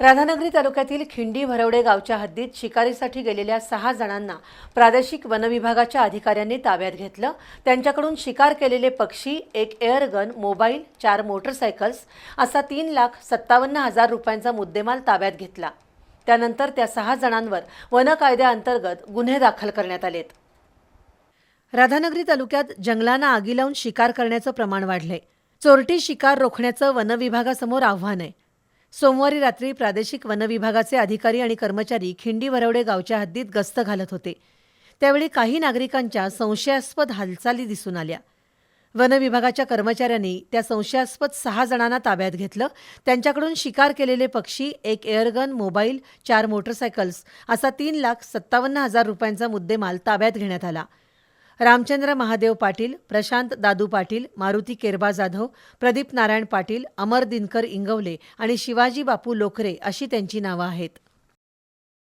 राधानगरी तालुक्यातील खिंडी भरवडे गावच्या हद्दीत शिकारीसाठी गेलेल्या सहा जणांना प्रादेशिक वनविभागाच्या अधिकाऱ्यांनी ताब्यात घेतलं. त्यांच्याकडून शिकार केलेले पक्षी एक एअरगन मोबाईल चार मोटरसायकल्स असा तीन लाख सत्तावन्न हजार रुपयांचा मुद्देमाल ताब्यात घेतला. त्यानंतर त्या सहा जणांवर वन कायद्याअंतर्गत गुन्हे दाखल करण्यात आलेत. राधानगरी तालुक्यात जंगलांना आगी लावून शिकार करण्याचं प्रमाण वाढलंय. चोरटी शिकार रोखण्याचं वनविभागासमोर आव्हान आहे. सोमवारी रात्री प्रादेशिक वनविभागाचे अधिकारी आणि कर्मचारी खिंडी भरवडे गावच्या हद्दीत गस्त घालत होते. त्यावेळी काही नागरिकांच्या संशयास्पद हालचाली दिसून आल्या. वनविभागाच्या कर्मचाऱ्यांनी त्या संशयास्पद सहा जणांना ताब्यात घेतलं. त्यांच्याकडून शिकार केलेले पक्षी एक एअरगन मोबाईल चार मोटरसायकल्स असा तीन लाख सत्तावन्न हजार रुपयांचा मुद्देमाल ताब्यात घेण्यात आला. रामचंद्र महादेव पाटील प्रशांत दादू पाटील मारुती केरबा जाधव प्रदीप नारायण पाटील अमर दिनकर इंगवले आणि शिवाजी बापू लोखरे अशी त्यांची नावं आहेत.